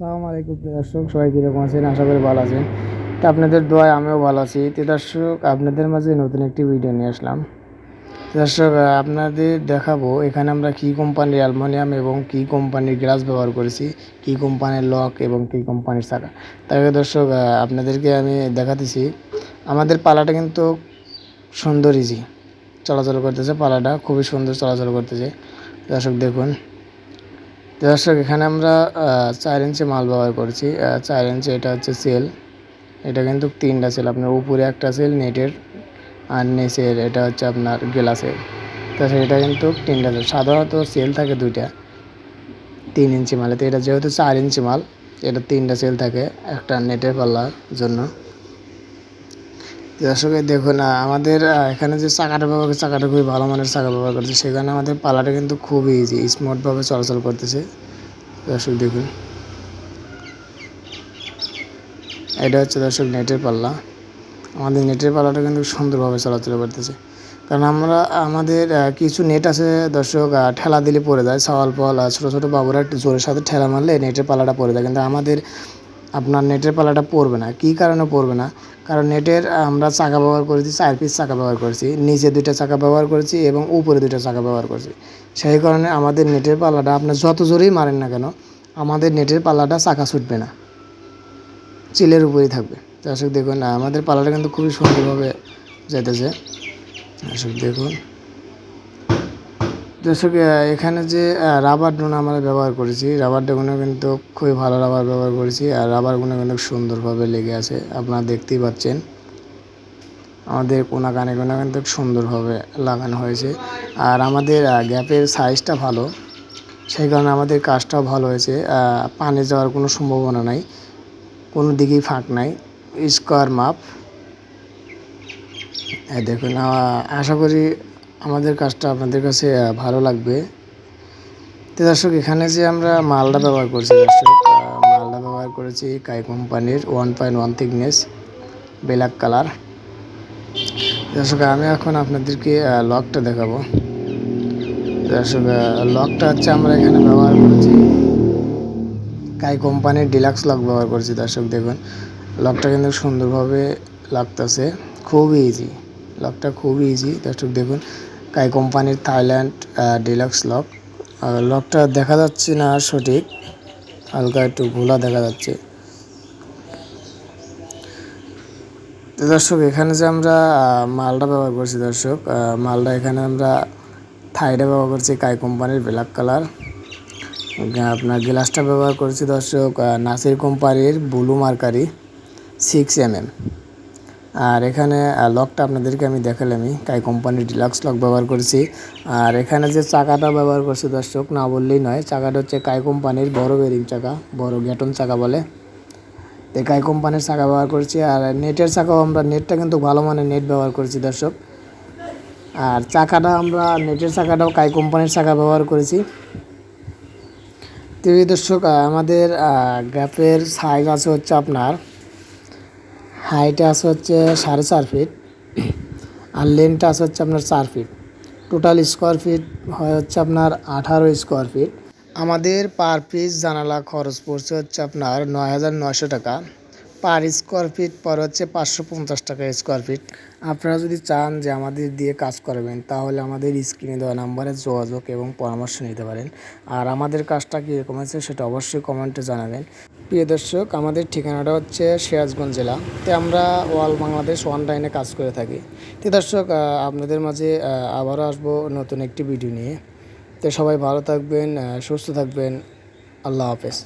সালাম আলাইকুম দর্শক, সবাই কীরকম আছেন? আশা করি ভালো আছেন। তো আপনাদের দোয়ায় আমিও ভালো আছি। তো দর্শক, আপনাদের মাঝে নতুন একটি ভিডিও নিয়ে আসলাম। দর্শক আপনাদের দেখাবো এখানে আমরা কী কোম্পানির অ্যালমোনিয়াম এবং কী কোম্পানির গ্লাস ব্যবহার করেছি, কী কোম্পানির লক এবং কী কোম্পানির চাকা তাকে দর্শক আপনাদেরকে আমি দেখাতেছি। আমাদের পালাটা কিন্তু সুন্দর ইজি চলাচল করতেছে, পালাটা খুবই সুন্দর চলাচল করতেছে। দর্শক, দেখুন। দর্শক, এখানে আমরা চার ইঞ্চি মাল ব্যবহার করছি। চার ইঞ্চি, এটা হচ্ছে সেল এটা কিন্তু তিনটা সেল আপনার উপরে একটা সেল নেটের আর নিচের, এটা হচ্ছে আপনার গ্লাসের তো এটা কিন্তু তিনটা সেল সাধারণত সেল থাকে দুইটা, তিন ইঞ্চি মালে তো এটা যেহেতু চার ইঞ্চি মাল, এটা তিনটা সেল থাকে, একটা নেটের পাল্লার জন্য। দর্শক দেখুন আমাদের এখানে যে চাকাটা ব্যবহার করছে, চাকাটা খুবই ভালো মানের চাকা ব্যবহার করছে। সেখানে আমাদের পালাটা কিন্তু খুবই ইজি স্মুথভাবে চলাচল করতেছে। দর্শক, দেখুন। এটা হচ্ছে দর্শক, নেটের পাল্লা। আমাদের নেটের পাল্লাটা কিন্তু সুন্দরভাবে চলাচল করতেছে। কারণ আমরা, আমাদের কিছু নেট আছে, দর্শক ঠেলা দিলে পড়ে যায়। সওয়াল আর ছোটো ছোটো বাবুরা জোরের সাথে ঠেলা মারলে নেটের পাল্লাটা পড়ে যায়। কিন্তু আমাদের আপনার নেটের পাল্লাটা পড়বে না। কী কারণে পড়বে না? কারণ নেটের আমরা চাকা ব্যবহার করেছি, চার পিস চাকা ব্যবহার করেছি। নিচে দুইটা চাকা ব্যবহার করেছি এবং উপরে দুইটা চাকা ব্যবহার করেছি। সেই কারণে আমাদের নেটের পাল্লাটা আপনি যত জোরেই মারেন না কেন, আমাদের নেটের পাল্লাটা চাকা ছুটবে না। চিলের উপরেই থাকবে। দর্শক দেখুন, আমাদের পাল্লাটা কিন্তু খুবই সুন্দরভাবে যেতেছে দর্শক দেখুন। দর্শক এখানে যে রাবার ডোন আমরা ব্যবহার করেছি, রাবার ডোনে কিন্তু খুবই ভালো রাবার ব্যবহার করেছি আর রাবার রাবারগুলো কিন্তু সুন্দরভাবে লেগে আছে, আপনারা দেখতেই পাচ্ছেন। আমাদের কোনা কানে কোনা কিন্তু সুন্দরভাবে লাগানো হয়েছে আর আমাদের গ্যাপের সাইজটা ভালো, সেই কারণে আমাদের কাজটাও ভালো হয়েছে পানে যাওয়ার কোনো সম্ভাবনা নাই, কোনো দিকেই ফাঁক নাই, স্কোয়ার মাপ। দেখুন আশা করি আমাদের কাজটা আপনাদের কাছে ভালো লাগবে। তো দর্শক, এখানে যে আমরা মালটা ব্যবহার করছি দর্শক মালটা ব্যবহার করেছি কাই কোম্পানির one point one thickness black colour. দর্শক, আমি এখন আপনাদেরকে লকটা দেখাবো। দর্শক লকটা হচ্ছে আমরা এখানে ব্যবহার করেছি, কাই কোম্পানির ডিলাক্স লক ব্যবহার করছি দর্শক, দেখুন। লকটা কিন্তু সুন্দরভাবে লাগতেছে, খুবই ইজি লকটা খুবই ইজি দর্শক, দেখুন। কাই কোম্পানির থাইল্যান্ড ডিলাক্স লক। লকটা দেখা যাচ্ছে না সঠিক। হালকা একটু ঘোলা দেখা যাচ্ছে। দর্শক, এখানে যে আমরা মালটা ব্যবহার করছি দর্শক মালটা এখানে আমরা থাইটা ব্যবহার করছি কাই কোম্পানির ব্ল্যাক কালার। আপনার গ্লাসটা ব্যবহার করছি দর্শক নাসির কোম্পানির blue mercury six M M আর এখানে লকটা আপনাদেরকে আমি দেখালামই কাই কোম্পানির ডিলাক্স লক ব্যবহার করেছি। আর এখানে যে চাকাটা ব্যবহার করছি দর্শক, না বললেই নয়, চাকাটা হচ্ছে কাই কোম্পানির বড় বেরিং চাকা, বড় গ্যাটন চাকা বলে। তো কাই কোম্পানির চাকা ব্যবহার করছি, আর নেটের চাকাও আমরা, নেটটা কিন্তু ভালো মানের নেট ব্যবহার করেছি দর্শক। আর চাকাটা আমরা, নেটের চাকাটাও কাই কোম্পানির চাকা ব্যবহার করেছি। তো দর্শক আমাদের গ্যাপের সাইজ আছে হচ্ছে আপনার হাইটে আছে হচ্ছে সাড়ে চার ফিট, আর লেনটা আছে হচ্ছে আপনার চার ফিট। টোটাল স্কোয়ার ফিট হয় হচ্ছে আপনার আঠারো স্কোয়ার ফিট আমাদের পার পিস জানালা খরচ পড়ছে হচ্ছে আপনার নয় হাজার নয়শো টাকা। পার স্কোয়ার ফিট পর হচ্ছে পাঁচশো পঞ্চাশ টাকা স্কোয়ার ফিট আপনারা যদি চান যে আমাদের দিয়ে কাজ করবেন, তাহলে আমাদের স্ক্রিনে দেওয়া নাম্বারে যোগাযোগ এবং পরামর্শ নিতে পারেন। আর আমাদের কাজটা কীরকম আছে সেটা অবশ্যই কমেন্টে জানাবেন। প্রিয় দর্শক, আমাদের ঠিকানাটা হচ্ছে সিরাজগঞ্জ জেলা। তো আমরা ওয়াল বাংলাদেশ অনলাইনে কাজ করে থাকি। তো দর্শক আপনাদের মাঝে আবারও আসব নতুন একটি ভিডিও নিয়ে। তো সবাই ভালো থাকবেন সুস্থ থাকবেন। আল্লাহ হাফেজ।